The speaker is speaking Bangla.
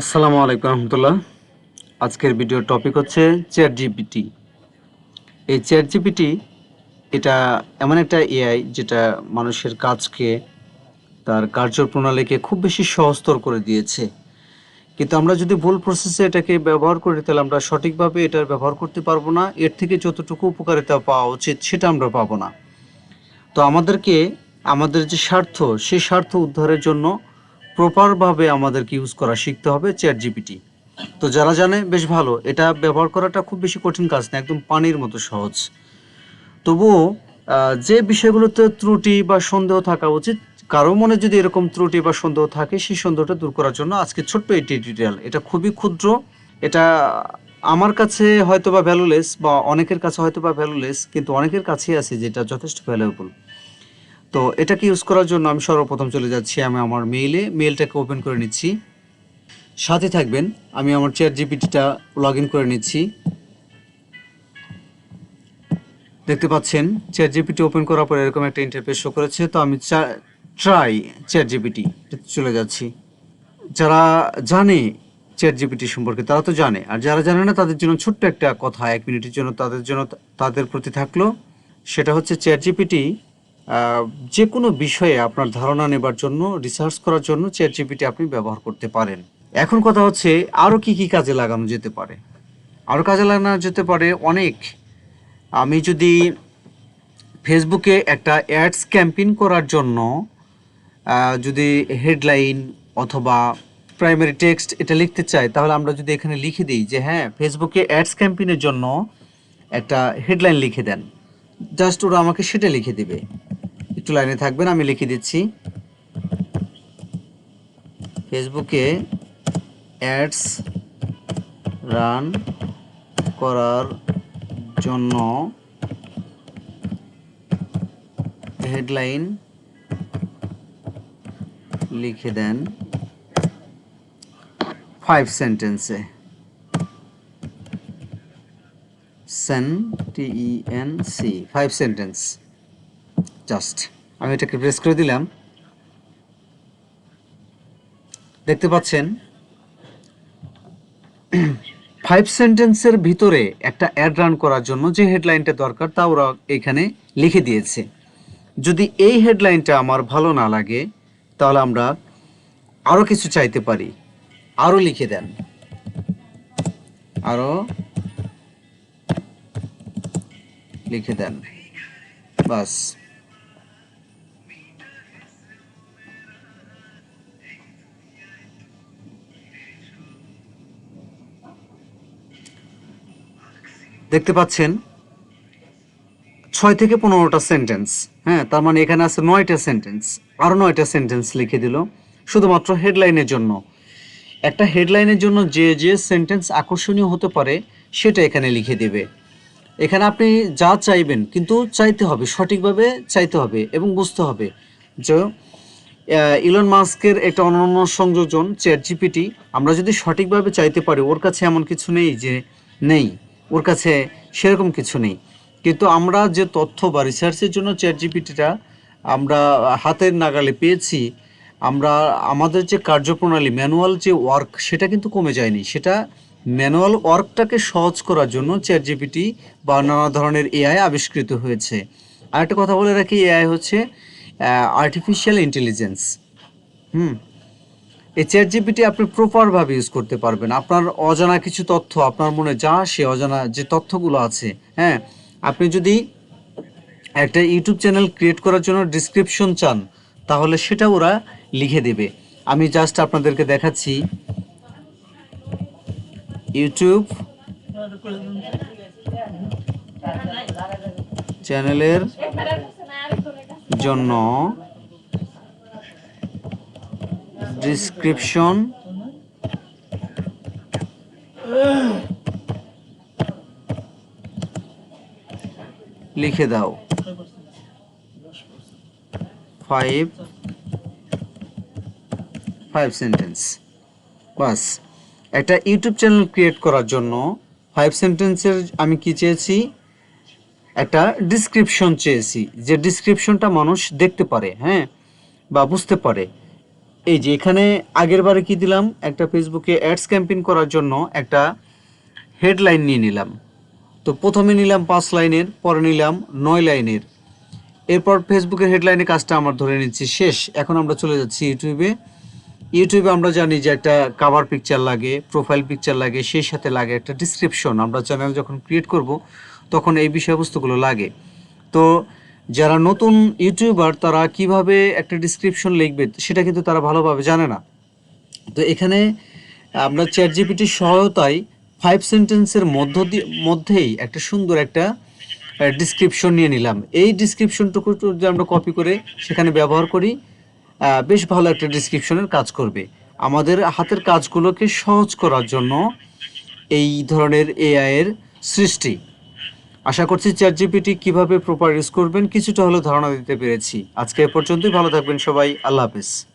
আসসালামু আলাইকুম রহমতুল্লাহ। আজকের ভিডিওর টপিক হচ্ছে চ্যাট জিপিটি এই চ্যাট জিপিটি এটা এমন একটা এআই যেটা মানুষের কাজকে, তার কার্যপ্রণালীকে খুব বেশি সহজতর করে দিয়েছে। কিন্তু আমরা যদি ভুল প্রসেসে এটাকে ব্যবহার করি, তাহলে আমরা সঠিকভাবে এটার ব্যবহার করতে পারব না। এর থেকে যতটুকু উপকারিতা পাওয়া উচিত, সেটা আমরা পাবো না। তো আমাদেরকে, আমাদের যে স্বার্থ সেই স্বার্থ উদ্ধারের জন্য প্রপারভাবে আমাদেরকে ইউজ করা শিখতে হবে চ্যাট জিপিটি তো যারা জানে, বেশ ভালো। এটা ব্যবহার করাটা খুব বেশি কঠিন কাজ না, একদম পানির মতো সহজ। তবুও যে বিষয়গুলোতে ত্রুটি বা সন্দেহ থাকা উচিত, কারও মনে যদি এরকম ত্রুটি বা সন্দেহ থাকে, সেই সন্দেহটা দূর করার জন্য আজকে ছোট্ট এই টিউটোরিয়াল এটা খুবই ক্ষুদ্র, এটা আমার কাছে হয়তো বা ভ্যালুলেস বা অনেকের কাছে হয়তো বা ভ্যালুলেস কিন্তু অনেকের কাছেই আছে যেটা যথেষ্ট ভ্যালুয়েবল তো এটাকে ইউজ করার জন্য আমি সর্বপ্রথম চলে যাচ্ছি আমি আমার মেইলে মেইলটাকে ওপেন করে নিচ্ছি। সাথে থাকবেন, আমি আমার চ্যাট জিপিটিটা লগ ইন করে নিচ্ছি। দেখতে পাচ্ছেন চ্যাট জিপিটি ওপেন করার পর এরকম একটা ইন্টারফেস শো করেছে। তো আমি ট্রাই চ্যাট জিপিটি চলে যাচ্ছি। যারা জানে চ্যাট জিপিটি সম্পর্কে, তারা তো জানে। আর যারা জানে না, তাদের জন্য ছোট্ট একটা কথা, এক মিনিটের জন্য তাদের জন্য তাদের প্রতি থাকল। সেটা হচ্ছে চ্যাট জিপিটি যে কোনো বিষয়ে আপনার ধারণা নেবার জন্য রিসার্চ করার জন্য চ্যাট জিপিটি আপনি ব্যবহার করতে পারেন। এখন কথা হচ্ছে আরও কি কি কাজে লাগানো যেতে পারে? আরও কাজে লাগানো যেতে পারে অনেক। আমি যদি ফেসবুকে একটা অ্যাডস ক্যাম্পেইন করার জন্য যদি হেডলাইন অথবা প্রাইমারি টেক্সট এটা লিখতে চাই, তাহলে আমরা যদি এখানে লিখে দিই যে হ্যাঁ ফেসবুকে অ্যাডস ক্যাম্পেইনের জন্য একটা হেডলাইন লিখে দেন। জাস্ট ওরা আমাকে সেটা লিখে দিবে। একটু লাইনে থাকবেন, আমি লিখে দিচ্ছি। ফেসবুকে অ্যাডস রান করার জন্য হেডলাইন লিখে দেন ফাইভ সেন্টেন্সে। Sen, T E N C, five sentence, just. আমি এটাকে প্রেস করে দিলাম। দেখতে পাচ্ছেন? ফাইভ সেন্টেন্সের ভিতরে একটা অ্যাড রান করার জন্য যে হেডলাইনটা দরকার, তা ওরা এখানে লিখে দিয়েছে। যদি এই হেডলাইনটা আমার ভালো না লাগে, তাহলে আমরা আরও কিছু চাইতে পারি। আরও লিখে দেন। আরও লিখে দেন। বাস। দেখতে পাচ্ছেন, ছয় থেকে পনেরোটা সেন্টেন্স হ্যাঁ তার মানে এখানে আছে নয়টা সেন্টেন্স আরও নয়টা সেন্টেন্স লিখে দিল, শুধুমাত্র হেডলাইনের জন্য। একটা হেডলাইনের জন্য যে যে সেন্টেন্স আকর্ষণীয় হতে পারে, সেটা এখানে লিখে দেবে। এখানে আপনি যা চাইবেন, কিন্তু চাইতে হবে, সঠিকভাবে চাইতে হবে এবং বুঝতে হবে। যে ইলন মাস্কের একটা অনন্য সংযোজন চ্যাট জিপিটি আমরা যদি সঠিকভাবে চাইতে পারি, ওর কাছে এমন কিছু নেই যে, নেই। ওর কাছে সেরকম কিছু নেই। কিন্তু আমরা যে তথ্য বা রিসার্চের জন্য চ্যাট জিপিটিটা আমরা হাতের নাগালে পেয়েছি, আমরা আমাদের যে কার্যপ্রণালী ম্যানুয়াল যে ওয়ার্ক সেটা কিন্তু কমে যায়নি। সেটা ম্যানুয়াল ওয়ার্কটাকে সহজ করার জন্য চ্যাট জিপিটি বা নানা ধরনের এআই আবিষ্কৃত হয়েছে। আরেকটা কথা বলে রাখি এআই হচ্ছে আর্টিফিশিয়াল ইন্টেলিজেন্স হুম? এই চ্যাট জিপিটি আপনি প্রপারভাবে ইউজ করতে পারবেন। আপনার অজানা কিছু তথ্য, আপনার মনে যা আসে অজানা যে তথ্যগুলো আছে হ্যাঁ? আপনি যদি একটা ইউটিউব চ্যানেল ক্রিয়েট করার জন্য ডিসক্রিপশন চান, তাহলে সেটা ওরা লিখে দেবে। আমি জাস্ট আপনাদেরকে দেখাচ্ছি। ইউটিউব চ্যানেলের জন্য ডিসক্রিপশন লিখে দাও। ফাইভ ফাইভ সেন্টেন্স বাস। একটা ইউটিউব চ্যানেল ক্রিয়েট করার জন্য ফাইভ সেন্টেন্সের আমি কি চেয়েছি? একটা ডিসক্রিপশন চেয়েছি। যে ডিসক্রিপশনটা মানুষ দেখতে পারে হ্যাঁ? বা বুঝতে পারে। এই যে এখানে আগের বারে কি দিলাম? একটা ফেসবুকে অ্যাডস ক্যাম্পেইন করার জন্য একটা হেডলাইন নিয়ে নিলাম। তো প্রথমে নিলাম পাঁচ লাইনের, পরে নিলাম নয় লাইনের। এরপর ফেসবুকের হেডলাইনে কাজটা আমার ধরে নিচ্ছি, শেষ। এখন আমরা চলে যাচ্ছি ইউটিউবে ইউটিউবে আমরা জানি যে একটা কাভার পিকচার লাগে প্রোফাইল পিকচার লাগে, সেই সাথে লাগে একটা ডিসক্রিপশন আমরা চ্যানেল যখন ক্রিয়েট করব, তখন এই বিষয়বস্তুগুলো লাগে। তো যারা নতুন ইউটিউবার, তারা কীভাবে একটা ডিসক্রিপশন লিখবে, সেটা কিন্তু তারা ভালোভাবে জানে না। তো এখানে আমরা চ্যাট জিপিটির সহায়তায় ফাইভ সেন্টেন্সের মধ্য দিয়ে মধ্যেই একটা সুন্দর একটা ডিসক্রিপশন নিয়ে নিলাম। এই ডিসক্রিপশনটুকু যদি আমরা কপি করে সেখানে ব্যবহার করি বেশ ভালো একটা ডিসক্রিপশনের কাজ করবে। আমাদের হাতের কাজগুলোকে সহজ করার জন্য এই ধরনের এআইয়ের সৃষ্টি। আশা করছি চ্যাট জিপিটি কীভাবে প্রপার ইউজ করবেন, কিছুটা হলেও ধারণা দিতে পেরেছি। আজকে এ পর্যন্তই, ভালো থাকবেন সবাই, আল্লাহ হাফেজ।